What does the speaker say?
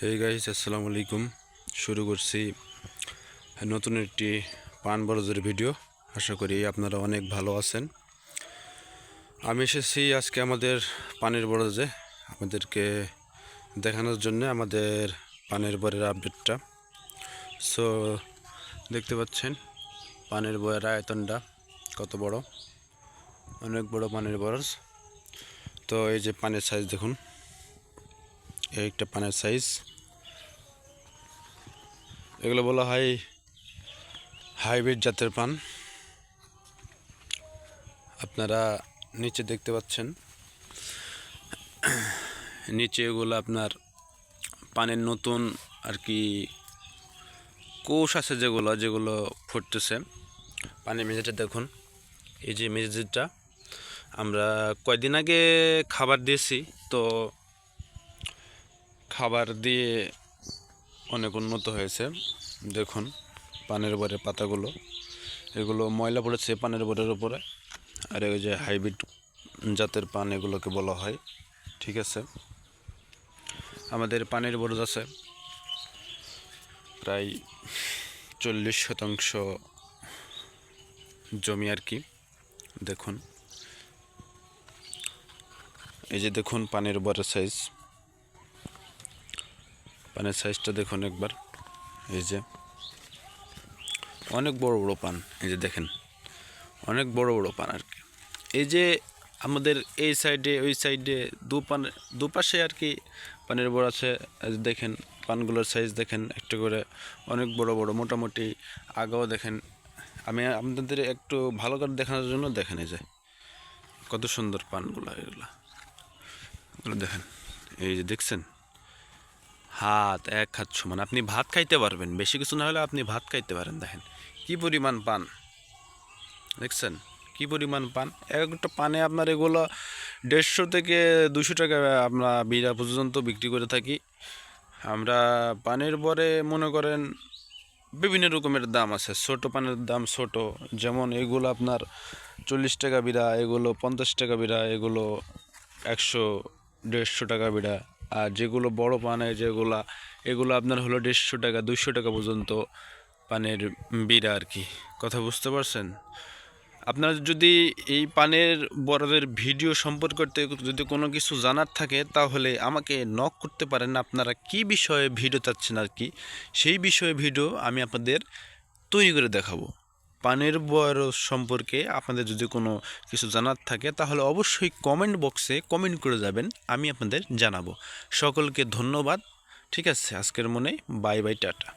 Hey guys আসসালামু আলাইকুম শুরু করছি নতুন একটি পান বরজের ভিডিও। আশা করি আপনারা অনেক ভালো আছেন। আমি এসেছি আজকে আমাদের পানের বরজে। আমাদেরকে দেখানোর জন্য আমাদের পানের বরের আপডেটটা সো দেখতে পাচ্ছেন, পানের বয়ের আয়তনটা কত বড়? অনেক বড় পানের বরজ। তো এই যে পানের সাইজ দেখুন। একটা পানের সাইজ। এগুলো বলা হয় হাইব্রিড জাতের পান। আপনারা নিচে দেখতে পাচ্ছেন। নিচে এগুলো আপনার পানের নতুন আর কি কোষ আছে যেগুলো যেগুলো ফুটতেছে। পানির মেঝেটা দেখুন। এই যে মেঝেটা আমরা কয়দিন আগে খাবার দিয়েছি, তো খাবার দিয়ে অনেক উন্নত হয়েছে। দেখুন, পানের বরের পাতাগুলো। এগুলো ময়লা পড়েছে পানের বরের উপরে। আর ওই যে হাইব্রিড জাতের পান এগুলোকে বলা হয়। ঠিক আছে? আমাদের পানের বরজ আছে প্রায় চল্লিশ শতাংশ জমি আর কি। দেখুন। এই যে দেখুন পানের বরের সাইজ পানের সাইজটা দেখুন একবার। এই যে, অনেক বড় বড় পান, এই যে দেখেন, অনেক বড় বড় পান আর কি। এই যে আমাদের এই সাইডে ওই সাইডে দু পান দুপাশে আর কি পানের বড় আছে। দেখেন, পানগুলোর সাইজ দেখেন, একটু করে অনেক বড় বড়, মোটামুটি আগেও দেখেন। আমি আপনাদের একটু ভালো করে দেখানোর জন্য দেখেন এই যে, কত সুন্দর পানগুলো এগুলো। এগুলো দেখেন, এই যে দেখছেন? হাত এক হাত সমান আপনি ভাত খাইতে পারবেন, বেশি কিছু না হলে আপনি ভাত খাইতে পারেন, দেখেন। কি পরিমাণ পান? দেখছেন? কি পরিমাণ পান? এক একটা পানে আপনার এগুলো দেড়শো থেকে দুশো টাকা আমরা বিড়া পর্যন্ত বিক্রি করে থাকি। আমরা পানের পরে মনে করেন বিভিন্ন রকমের দাম আছে। ছোট পানের দাম ছোট, যেমন এগুলো আপনার চল্লিশ টাকা বিড়া, এগুলো পঞ্চাশ টাকা বিড়া, এগুলো একশো, দেড়শো টাকা বিড়া। আর যেগুলো বড় পানে যেগুলা, এগুলো আপনার হলো দেড়শো টাকা দুশো টাকা পর্যন্ত পানের বিড়া আর কি। কথা বুঝতে পারছেন? আপনার যদি এই পানের বড়দের ভিডিও সম্পর্কে যদি কোনো কিছু জানার থাকে, তাহলে আমাকে নক করতে পারেন। আপনারা কি বিষয়ে ভিডিও চাচ্ছেন আর কি, সেই বিষয়ে ভিডিও আমি আপনাদের তৈরি করে দেখাবো। পানের বয়স সম্পর্কে আপনাদের যদি কোনো কিছু জানার থাকে, তাহলে অবশ্যই কমেন্ট বক্সে কমেন্ট করে যাবেন, আমি আপনাদের জানাব। সকলকে ধন্যবাদ, ঠিক আছে? আজকের মনে বাই বাই টাটা।